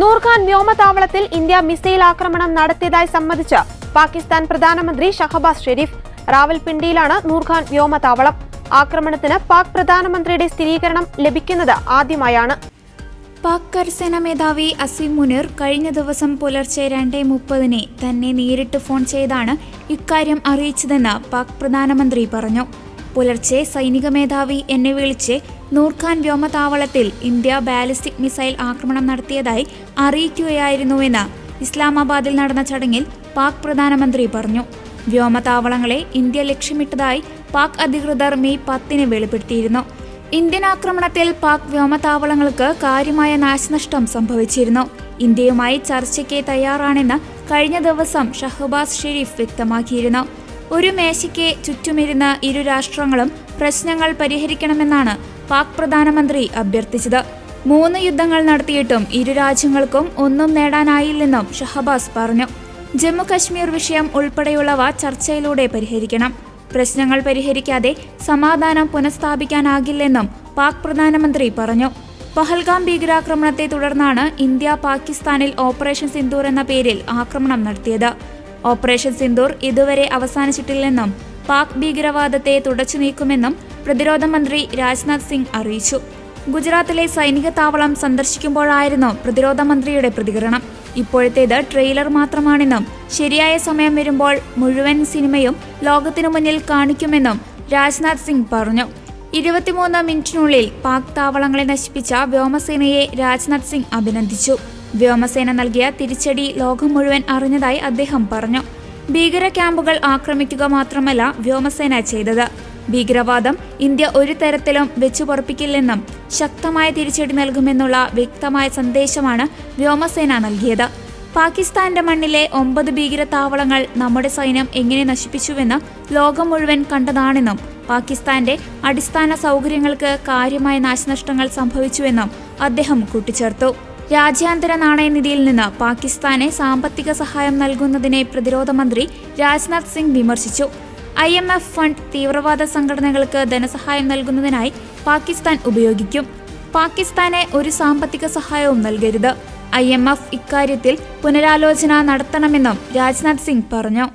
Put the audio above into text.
നൂർഖാൻ വ്യോമതാവളത്തിൽ India missile ആക്രമണം നടത്തിയതായി സമ്മതിച്ച് പാകിസ്ഥാൻ പ്രധാനമന്ത്രി ഷഹബാസ് ഷെരീഫ് റാവൽപിണ്ടിയിലാണ് നൂർഖാൻ വ്യോമതാവളം. ആക്രമണത്തിന് പാക് പ്രധാനമന്ത്രിയുടെ സ്ഥിരീകരണം ലഭിക്കുന്നത് ആദ്യമായാണ്. പാക് കരസേന മേധാവി അസീം മുനിർ കഴിഞ്ഞ ദിവസം പുലർച്ചെ രണ്ടേ മുപ്പതിന് തന്നെ നേരിട്ട് ഫോൺ ചെയ്താണ് ഇക്കാര്യം അറിയിച്ചതെന്ന് പാക് പ്രധാനമന്ത്രി പറഞ്ഞു. പുലർച്ചെ സൈനിക മേധാവി എന്നെ വിളിച്ച് നൂർഖാൻ വ്യോമതാവളത്തിൽ ഇന്ത്യ ബാലിസ്റ്റിക് മിസൈൽ ആക്രമണം നടത്തിയതായി അറിയിക്കുകയായിരുന്നുവെന്ന് ഇസ്ലാമാബാദിൽ നടന്ന ചടങ്ങിൽ പാക് പ്രധാനമന്ത്രി പറഞ്ഞു. വ്യോമതാവളങ്ങളെ ഇന്ത്യ ലക്ഷ്യമിട്ടതായി പാക് അധികൃതർ മെയ് പത്തിന് വെളിപ്പെടുത്തിയിരുന്നു. ഇന്ത്യൻ ആക്രമണത്തിൽ പാക് വ്യോമതാവളങ്ങൾക്ക് കാര്യമായ നാശനഷ്ടം സംഭവിച്ചിരുന്നു. ഇന്ത്യയുമായി ചർച്ചയ്ക്ക് തയ്യാറാണെന്ന് കഴിഞ്ഞ ദിവസം ഷഹബാസ് ഷെരീഫ് വ്യക്തമാക്കിയിരുന്നു. ഒരു മേശയ്ക്ക് ചുറ്റുമിരുന്ന ഇരു രാഷ്ട്രങ്ങളും പ്രശ്നങ്ങൾ പരിഹരിക്കണമെന്നാണ് പാക് പ്രധാനമന്ത്രി അഭ്യർത്ഥിച്ചത്. മൂന്ന് യുദ്ധങ്ങൾ നടത്തിയിട്ടും ഇരു രാജ്യങ്ങൾക്കും ഒന്നും നേടാനായില്ലെന്നും ഷഹബാസ് പറഞ്ഞു. ജമ്മു കശ്മീർ വിഷയം ഉൾപ്പെടെയുള്ളവ ചർച്ചയിലൂടെ പരിഹരിക്കണം. പ്രശ്നങ്ങൾ പരിഹരിക്കാതെ സമാധാനം പുനഃസ്ഥാപിക്കാനാകില്ലെന്നും പാക് പ്രധാനമന്ത്രി പറഞ്ഞു. പഹൽഗാം ഭീകരാക്രമണത്തെ തുടർന്നാണ് ഇന്ത്യ പാകിസ്ഥാനിൽ ഓപ്പറേഷൻ സിന്ദൂർ എന്ന പേരിൽ ആക്രമണം നടത്തിയത്. ഓപ്പറേഷൻ സിന്ദൂർ ഇതുവരെ അവസാനിച്ചിട്ടില്ലെന്നും പാക് ഭീകരവാദത്തെ തുടച്ചു നീക്കുമെന്നും പ്രതിരോധ മന്ത്രി രാജ്നാഥ് സിംഗ് അറിയിച്ചു. ഗുജറാത്തിലെ സൈനിക താവളം സന്ദർശിക്കുമ്പോഴായിരുന്നു പ്രതിരോധ മന്ത്രിയുടെ പ്രതികരണം. ഇപ്പോഴത്തേത് ട്രെയിലർ മാത്രമാണെന്നും ശരിയായ സമയം വരുമ്പോൾ മുഴുവൻ സിനിമയും ലോകത്തിനു മുന്നിൽ കാണിക്കുമെന്നും രാജ്നാഥ് സിംഗ് പറഞ്ഞു. ഇരുപത്തിമൂന്ന് മിനിറ്റിനുള്ളിൽ പാക് താവളങ്ങളെ നശിപ്പിച്ച വ്യോമസേനയെ രാജ്നാഥ് സിംഗ് അഭിനന്ദിച്ചു. വ്യോമസേന നൽകിയ തിരിച്ചടി ലോകം മുഴുവൻ അറിഞ്ഞതായി അദ്ദേഹം പറഞ്ഞു. ഭീകര ക്യാമ്പുകൾ ആക്രമിക്കുക മാത്രമല്ല വ്യോമസേന ചെയ്തത്. ഭീകരവാദം ഇന്ത്യ ഒരു തരത്തിലും വെച്ചുപൊറപ്പിക്കില്ലെന്നും ശക്തമായ തിരിച്ചടി നൽകുമെന്നുള്ള വ്യക്തമായ സന്ദേശമാണ് വ്യോമസേന നൽകിയത്. പാകിസ്ഥാന്റെ മണ്ണിലെ ഒമ്പത് ഭീകര താവളങ്ങൾ നമ്മുടെ സൈന്യം എങ്ങനെ നശിപ്പിച്ചുവെന്ന് ലോകം മുഴുവൻ കണ്ടതാണെന്നും പാകിസ്ഥാന്റെ അടിസ്ഥാന സൗകര്യങ്ങൾക്ക് കാര്യമായ നാശനഷ്ടങ്ങൾ സംഭവിച്ചുവെന്നും അദ്ദേഹം കൂട്ടിച്ചേർത്തു. രാജ്യാന്തര നാണയനിധിയിൽ നിന്ന് പാകിസ്ഥാന് സാമ്പത്തിക സഹായം നൽകുന്നതിനെ പ്രതിരോധ മന്ത്രി രാജ്നാഥ് സിംഗ് വിമർശിച്ചു. ഐ എം എഫ് ഫണ്ട് തീവ്രവാദ സംഘടനകൾക്ക് ധനസഹായം നൽകുന്നതിനായി പാകിസ്ഥാൻ ഉപയോഗിക്കും. പാകിസ്ഥാനെ ഒരു സാമ്പത്തിക സഹായവും നൽകരുത്. ഐ എം എഫ് ഇക്കാര്യത്തിൽ പുനരാലോചന നടത്തണമെന്നും രാജ്നാഥ് സിംഗ് പറഞ്ഞു.